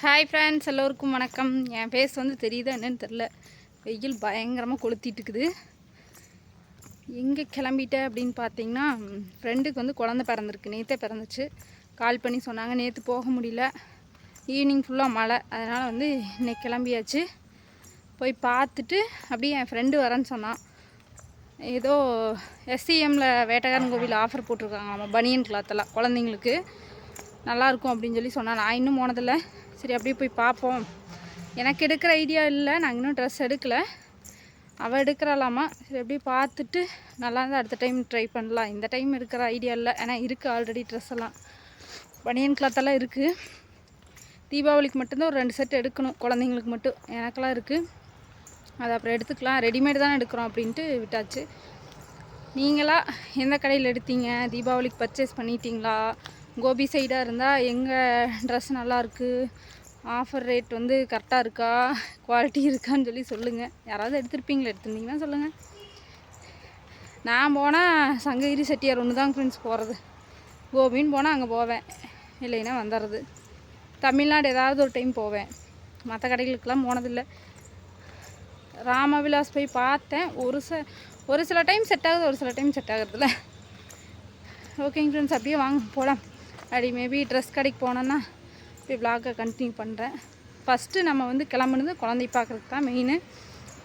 Hi friends எல்லோருக்கும் வணக்கம். என் face வந்து தெரியுதா என்னன்னு தெரில வெயில் பயங்கரமாக கொளுத்திட்டு இருக்குது. எங்கே கிளம்பிட்டேன் அப்படின்னு பார்த்தீங்கன்னா ஃப்ரெண்டுக்கு வந்து குழந்த பிறந்திருக்கு. நேற்றே பிறந்துச்சு. கால் பண்ணி சொன்னாங்க. நேற்று போக முடியல. ஈவினிங் ஃபுல்லாக மழை. அதனால் வந்து இன்னைக்கு கிளம்பியாச்சு. போய் பார்த்துட்டு அப்படியே என் ஃப்ரெண்டு வரேன்னு சொன்னான். ஏதோ எஸ்சிஎம்மில் வேட்டக்காரன் கோவில் ஆஃபர் போட்டிருக்காங்க நம்ம பனியன் கிளாத்தெல்லாம் குழந்தைங்களுக்கு நல்லா இருக்கும் அப்படின்னு சொல்லி சொன்னான். நான் இன்னும் போனதில்ல. சரி அப்படியே போய் பார்ப்போம். எனக்கு எடுக்கிற ஐடியா இல்லை. நாங்கள் இன்னும் ட்ரெஸ் எடுக்கலை. அவள் எடுக்கிறாளாமா? சரி அப்படியே பார்த்துட்டு நல்லா இருந்தால் அடுத்த டைம் ட்ரை பண்ணலாம். இந்த டைம் எடுக்கிற ஐடியா இல்லை. ஏன்னா இருக்குது ஆல்ரெடி ட்ரெஸ் எல்லாம். பனியன் கிளாத்தெல்லாம் இருக்குது தீபாவளிக்கு மட்டும்தான் ஒரு ரெண்டு செட் எடுக்கணும். குழந்தைங்களுக்கு மட்டும். எனக்கெல்லாம் இருக்குது அது அப்புறம் எடுத்துக்கலாம். ரெடிமேட் தானே எடுக்கிறோம் அப்படின்ட்டு விட்டாச்சு. நீங்களா எந்த கடையில் எடுத்தீங்க? தீபாவளிக்கு பர்ச்சேஸ் பண்ணிட்டீங்களா? கோபி சைடாக இருந்தால் எங்கள் ட்ரெஸ் நல்லாயிருக்கு ஆஃபர் ரேட் வந்து கரெக்டாக இருக்கா? குவாலிட்டி இருக்கான்னு சொல்லி சொல்லுங்கள் யாராவது எடுத்திருப்பீங்களா? எடுத்திருந்தீங்கன்னா சொல்லுங்கள் நான் போனால் சங்ககிரி செட்டியார் ஒன்று தான் ஃப்ரெண்ட்ஸ் போகிறது கோபின்னு போனால் அங்கே போவேன். இல்லைன்னா வந்துடுறது தமிழ்நாடு ஏதாவது ஒரு டைம் போவேன். மற்ற கடைகளுக்கெல்லாம் போனதில்லை. ராமவிலாஸ் போய் பார்த்தேன். ஒரு ச ஒரு சில டைம் செட் ஆகுது ஒரு சில டைம் செட் ஆகுறதில்ல. ஓகேங்க ஃப்ரெண்ட்ஸ் அப்படியே வாங்க போகலாம் அப்படி மேபி ட்ரெஸ் கடைக்கு போனோன்னா அப்படியே vlog-அ கண்டினியூ பண்ணுறேன் ஃபஸ்ட்டு நம்ம வந்து கிளம்புனது குழந்தை பார்க்குறதுக்கு தான் மெயின்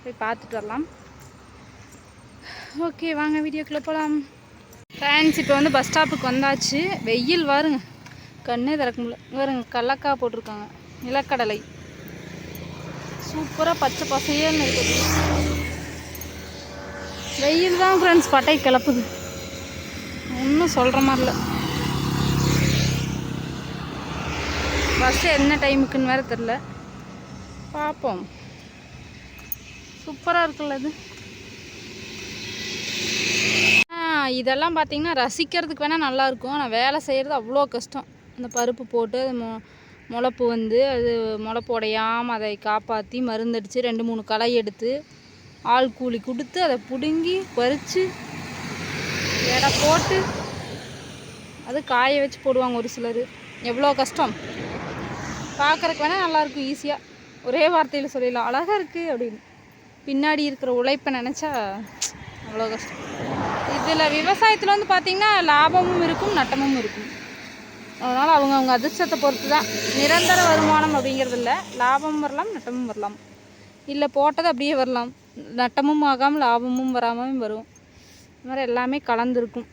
போய் பார்த்துட்டு வரலாம். ஓகே வாங்க வீடியோக்குள்ளே போகலாம் ஃப்ரெண்ட்ஸ் இப்போ வந்து பஸ் ஸ்டாப்புக்கு வந்தாச்சு. வெயில் வாருங்க. கண்ணே திறக்க முடியல. பாருங்க கடலக்காய் போட்டிருக்காங்க. நிலக்கடலை. சூப்பராக பச்சை பசையல்னு இருக்குது. வெயில் தான் ஃப்ரெண்ட்ஸ் பட்டை கிளப்புது. ஒன்றும் சொல்கிற மாதிரி இல்லை. பஸ் என்ன டைமுக்குன்னு வேறு தெரில பார்ப்போம் சூப்பராக இருக்குல்ல அது இதெல்லாம் பார்த்தீங்கன்னா ரசிக்கிறதுக்கு வேணால் நல்லாயிருக்கும் ஆனால் வேலை செய்கிறது அவ்வளோ கஷ்டம். அந்த பருப்பு போட்டு அது மொ முளப்பு வந்து அது முளப்பு உடையாமல் அதை காப்பாற்றி மருந்தடித்து ரெண்டு மூணு களை எடுத்து ஆள் கூலி கொடுத்து அதை பிடுங்கி பறித்து எடை போட்டு அது காய வச்சு போடுவாங்க ஒரு சிலர். எவ்வளோ கஷ்டம். பார்க்குறக்கு வேணால் நல்லாயிருக்கும் ஈஸியாக ஒரே வார்த்தையில் சொல்லிடலாம். அழகாக இருக்குது அப்படின்னு. பின்னாடி இருக்கிற உழைப்பை நினச்சா அவ்வளோ கஷ்டம். இதில் விவசாயத்தில் வந்து பார்த்திங்கன்னா லாபமும் இருக்கும் நட்டமும் இருக்கும். அதனால் அவங்க அவங்க அதிர்ஷ்டத்தை பொறுத்து தான் நிரந்தர வருமானம் அப்படிங்கிறது இல்லை. லாபமும் வரலாம் நட்டமும் வரலாம். இல்லை போட்டது அப்படியே வரலாம். நட்டமும் ஆகாமல் லாபமும் வராமல் வரும். இது மாதிரி எல்லாமே கலந்துருக்கும்.